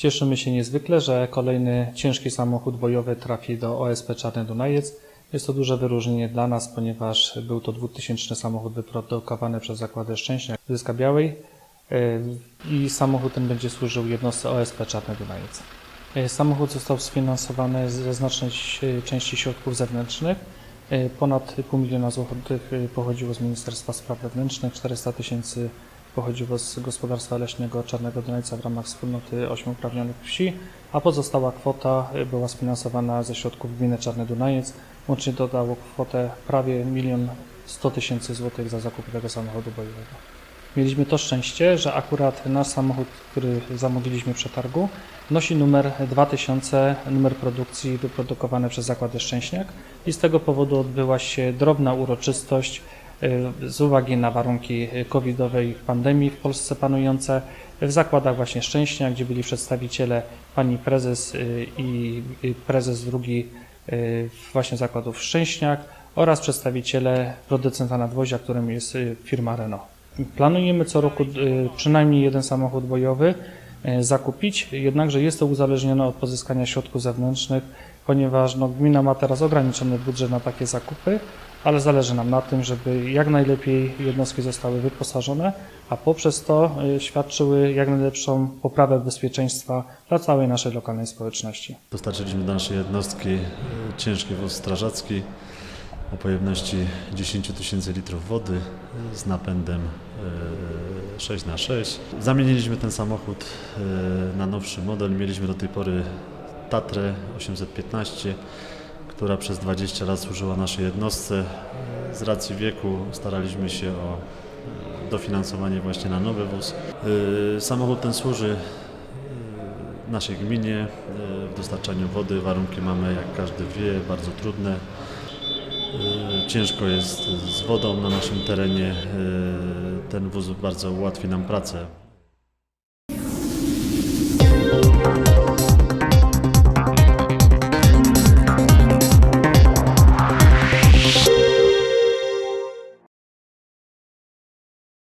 Cieszymy się niezwykle, że kolejny ciężki samochód bojowy trafi do OSP Czarny Dunajec. Jest to duże wyróżnienie dla nas, ponieważ był to 2000 samochód wyprodukowany przez Zakłady Szczęścia Zyska Białej y, i samochód ten będzie służył jednostce OSP Czarny Dunajec. Y, Samochód został sfinansowany ze znacznej części środków zewnętrznych. Y, Ponad pół miliona złotych pochodziło z Ministerstwa Spraw Wewnętrznych, 400 tysięcy pochodziło z gospodarstwa leśnego Czarnego Dunajca w ramach wspólnoty ośmiu uprawnionych wsi, a pozostała kwota y, była sfinansowana ze środków gminy Czarny Dunajec. Łącznie dodało kwotę prawie 1 100 tysięcy złotych za zakup tego samochodu bojowego. Mieliśmy to szczęście, że akurat nasz samochód, który zamówiliśmy w przetargu, nosi numer 2000, numer produkcji wyprodukowany przez Zakłady Szczęśniak i z tego powodu odbyła się drobna uroczystość z uwagi na warunki covidowej pandemii w Polsce panujące w zakładach właśnie Szczęśniak, gdzie byli przedstawiciele pani prezes y, i i prezes drugi y, właśnie zakładów Szczęśniak oraz przedstawiciele producenta nadwozia, którym jest y, firma Renault. Planujemy co roku y, przynajmniej jeden samochód bojowy y, zakupić, jednakże jest to uzależnione od pozyskania środków zewnętrznych, ponieważ no, gmina ma teraz ograniczony budżet na takie zakupy, ale zależy nam na tym, żeby jak najlepiej jednostki zostały wyposażone, a poprzez to y, świadczyły jak najlepszą poprawę bezpieczeństwa dla całej naszej lokalnej społeczności. Dostarczyliśmy do naszej jednostki e, ciężki wóz strażacki o pojemności 10 tysięcy litrów wody e, z napędem e, 6 na 6 Zamieniliśmy ten samochód e, na nowszy model. Mieliśmy do tej pory Tatrę 815, która przez 20 lat służyła naszej jednostce. E, Z racji wieku staraliśmy się o e, dofinansowanie właśnie na nowy wóz. Samochód ten służy naszej gminie w dostarczaniu wody. Warunki mamy, jak każdy wie, bardzo trudne. Ciężko jest z wodą na naszym terenie. Ten wóz bardzo ułatwi nam pracę.